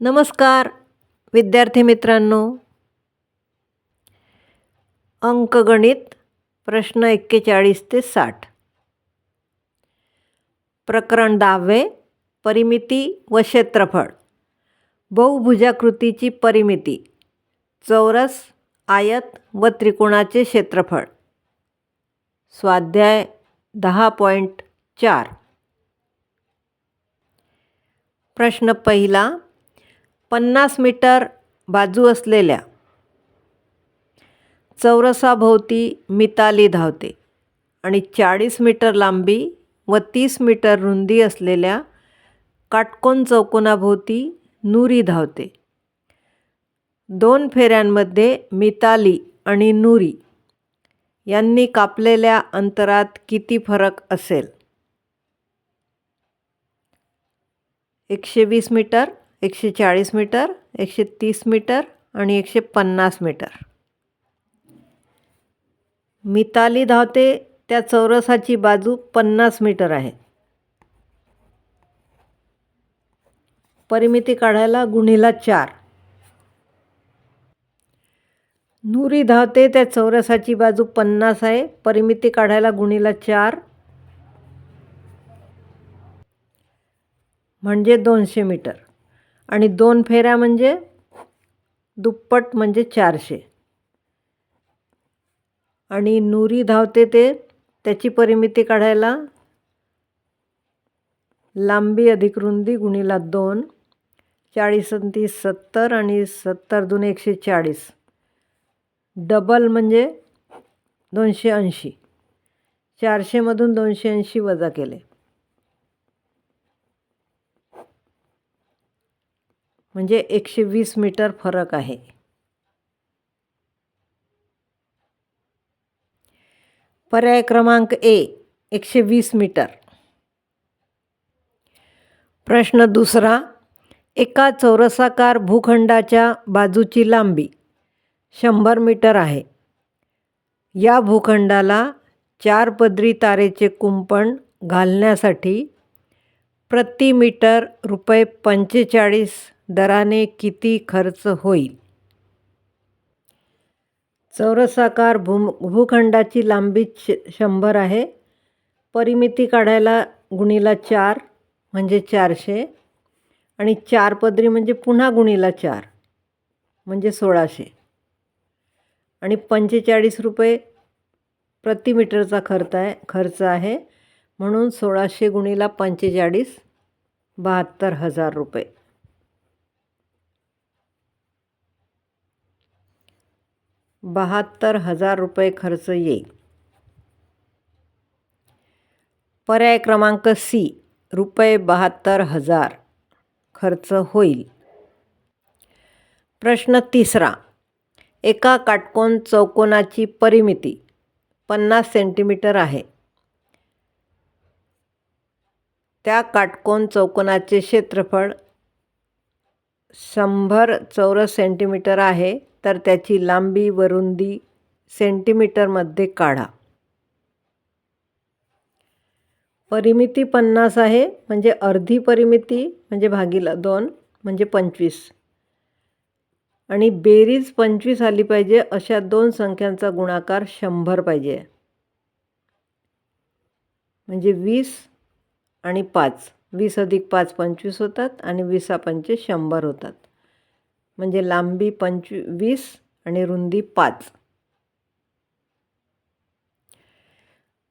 नमस्कार विद्यार्थी मित्रांनो. अंकगणित प्रश्न एक्केचाळीस ते साठ. प्रकरण दहावे परिमिती व क्षेत्रफळ. बहुभुजाकृतीची परिमिती. चौरस आयत व त्रिकोणाचे क्षेत्रफळ. स्वाध्याय दहा पॉईंट चार. प्रश्न पहिला पन्नास मीटर बाजू असलेल्या चौरसाभोवती मिताली धावते आणि चाळीस मीटर लांबी व तीस मीटर रुंदी असलेल्या काटकोन चौकोनाभोवती नुरी धावते. दोन फेऱ्यांमध्ये मिताली आणि नुरी यांनी कापलेल्या अंतरात किती फरक असेल? एकशे वीस मीटर एकशे चाळीस मीटर एकशे तीस मीटर आणि एकशे पन्नास मीटर. मिताली धावते त्या चौरसाची बाजू पन्नास मीटर आहे. परिमिती काढायला गुणीला चार. नुरी धावते त्या चौरसाची बाजू पन्नास आहे परिमिती काढायला गुणीला चार. म्हणजे दोनशे मीटर. आणि दोन फेऱ्या म्हणजे दुप्पट म्हणजे चारशे. आणि नुरी धावते ते त्याची परिमिती काढायला लांबी अधिक रुंदी गुणीला दोन चाळीस आणि तीस सत्तर आणि सत्तर दोन एकशे चाळीस. डबल म्हणजे दोनशे ऐंशी. चारशेमधून दोनशे ऐंशी वजा केले. म्हणजे एकशे वीस मीटर फरक आहे. पर्याय क्रमांक ए एकशे वीस मीटर. प्रश्न दुसरा एका चौरसाकार भूखंडाच्या बाजूची लांबी शंभर मीटर आहे. या भूखंडाला चार पदरी तारेचे कुंपण घालण्यासाठी प्रति मीटर रुपये पंचेचाळीस दराने किती खर्च होईल? चौरसाकार भू भूखंडाची लांबी श शंभर आहे. परिमिती काढायला गुणीला चार म्हणजे चारशे. आणि चार पदरी म्हणजे पुन्हा गुणीला चार म्हणजे सोळाशे. आणि पंचेचाळीस रुपये प्रति मीटरचा खर्च आहे खर्च आहे. म्हणून सोळाशे गुणीला पंचेचाळीस बहात्तर हजार रुपये. बहात्तर हजार रुपये खर्च येईल. पर्याय क्रमांक सी रुपये बहात्तर हजार खर्च होईल. प्रश्न तिसरा एका काटकोन चौकोनाची परिमिती पन्नास सेंटीमीटर आहे. त्या काटकोन चौकोनाचे क्षेत्रफळ शंभर चौरस सेंटीमीटर आहे. तर त्याची लांबी व रुंदी सेंटीमीटरमध्ये काढा. परिमिती पन्नास आहे म्हणजे अर्धी परिमिती म्हणजे भागीला दोन म्हणजे पंचवीस. आणि बेरीज पंचवीस आली पाहिजे अशा दोन संख्यांचा गुणाकार शंभर पाहिजे. म्हणजे वीस आणि पाच. वीस अधिक पाच पंचवीस होतात आणि वीसा पंचे शंभर होतात. म्हणजे लांबी पंचवी वीस आणि रुंदी पाच.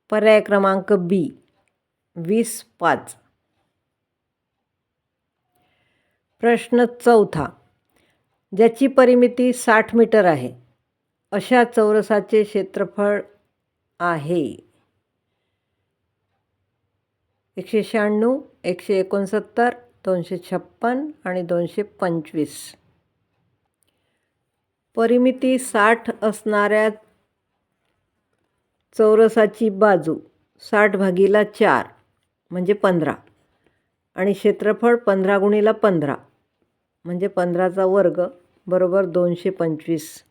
पर्याय क्रमांक बी वीस पाच. प्रश्न चौथा ज्याची परिमिती साठ मीटर आहे अशा चौरसाचे क्षेत्रफळ आहे. एकशे शहाण्णव एकशे एकोणसत्तर दोनशे छप्पन आणि दोनशे पंचवीस. परिमिती साठ असणाऱ्या चौरसाची बाजू साठ भागीला चार म्हणजे पंधरा. आणि क्षेत्रफळ पंधरा गुणीला पंधरा म्हणजे पंधराचा वर्ग बरोबर दोनशे पंचवीस.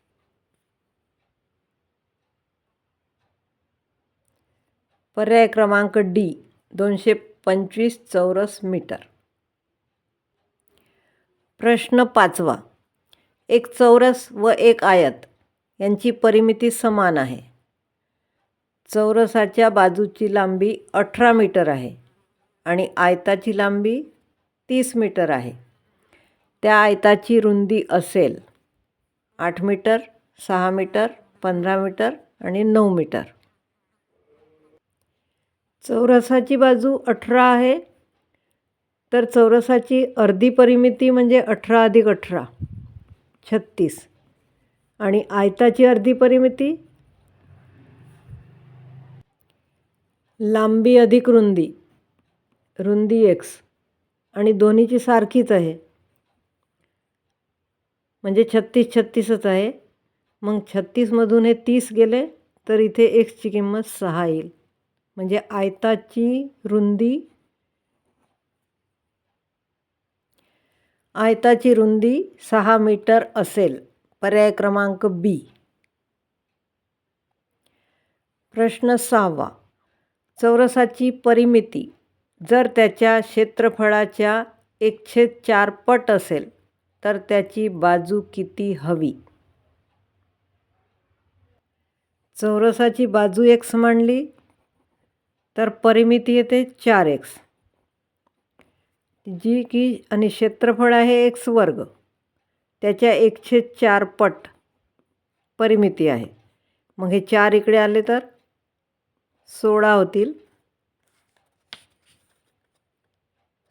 पर्याय क्रमांक डी दोनशे पंचवीस चौरस मीटर. प्रश्न पाचवा. एक चौरस व एक आयत यांची परिमिती समान आहे. चौरसाच्या बाजूची लांबी अठरा मीटर आहे आणि आयताची लांबी तीस मीटर आहे. त्या आयताची रुंदी असेल आठ मीटर सहा मीटर पंधरा मीटर आणि नऊ मीटर. चौरसाची बाजू अठरा आहे तर चौरसाची अर्धी परिमिती म्हणजे अठरा अधिक अठरा. छत्तीस. आणि आयताची अर्धी परिमिती? लांबी अधिक रुंदी. रुंदी एक्स आणि दोन्हीची सारखीच आहे. म्हणजे छत्तीस छत्तीसच आहे. मग छत्तीसमधून हे तीस गेले तर इथे एक्सची किंमत सहा येईल. म्हणजे आयताची रुंदी आयताची रुंदी सहा मीटर असेल. पर्याय क्रमांक बी. प्रश्न सहावा. चौरसाची परिमिती. जर त्याच्या क्षेत्रफळाच्या एकशे चार पट असेल तर त्याची बाजू किती हवी? चौरसाची बाजू एक्स मांडली तर परिमिती येते चार एक्स. जी की आणि क्षेत्रफळ आहे एक्स वर्ग त्याच्या एकशे चार पट परिमिती आहे. मग हे चार इकडे आले तर? सोळा होतील.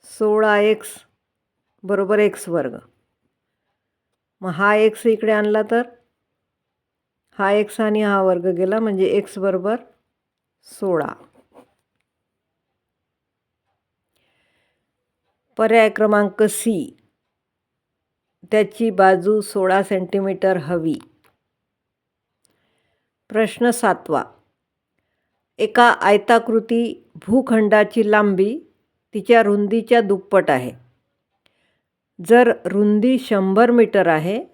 सोळा एक्स बरोबर एक्स वर्ग मग हा एक्स इकडे आणला तर? हा एक्स आणि हा वर्ग गेला म्हणजे एक्स बरोबर सोळा. पर्याय क्रमांक सी. त्याची बाजू सोळा सेंटीमीटर हवी. प्रश्न सातवा. एका आयताकृती भूखंडाची लांबी तिच्या रुंदीच्या दुप्पट आहे. जर रुंदी शंभर मीटर आहे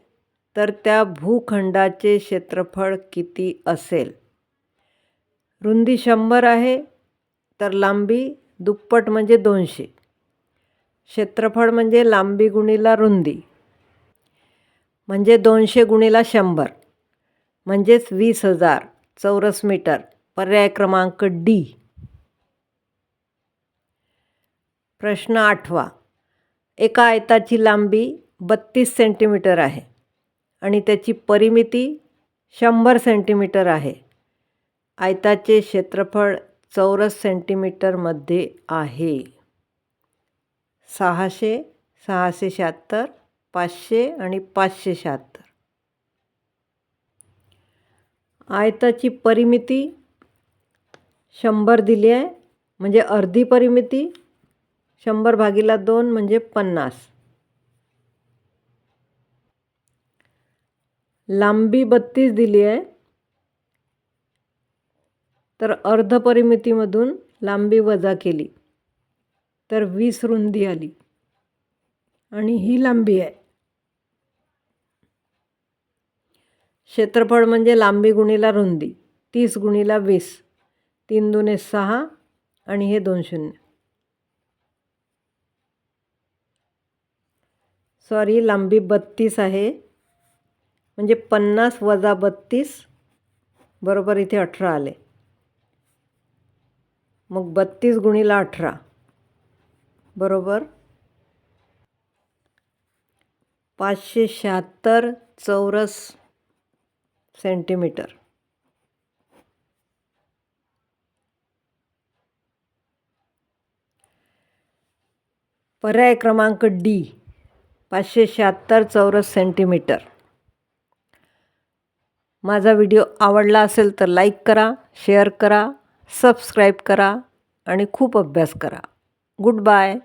तर त्या भूखंडाचे क्षेत्रफळ किती असेल? रुंदी शंभर आहे तर लांबी दुप्पट म्हणजे दोनशे. क्षेत्रफळ म्हणजे लांबी गुणीला रुंदी. म्हणजे दोनशे गुणीला शंभर. म्हणजेच वीस हजार चौरस मीटर. पर्याय क्रमांक डी. प्रश्न आठवा. एका आयताची लांबी बत्तीस सेंटीमीटर आहे आणि त्याची परिमिती शंभर सेंटीमीटर आहे. आयताचे क्षेत्रफळ चौरस सेंटीमीटरमध्ये आहे. सहाशे सहाशे शहात्तर पाचशे आणि पाचशे शहात्तर. आयताची परिमिती शंभर दिली आहे म्हणजे अर्धी परिमिती शंभर भागीला दोन म्हणजे पन्नास. लांबी बत्तीस दिली आहे तर अर्ध परिमितीमधून लांबी वजा केली. तर वीस रुंदी आली. आणि ही लांबी आहे. क्षेत्रफळ म्हणजे लांबी गुणीला रुंदी तीस गुणीला वीस तीन दुने सहा आणि हे दोन शून्य. सॉरी लांबी बत्तीस आहे. म्हणजे पन्नास वजा बत्तीस बरोबर इथे अठरा आले. मग बत्तीस गुणीला अठरा. बरोबर? पाचशे शहात्तर चौरस सेंटीमीटर. पर्याय क्रमांक डी पाचशे शहात्तर चौरस सेंटीमीटर. माझा व्हिडिओ आवडला असेल तर लाईक करा शेअर करा सबस्क्राईब करा आणि खूप अभ्यास करा. Good bye.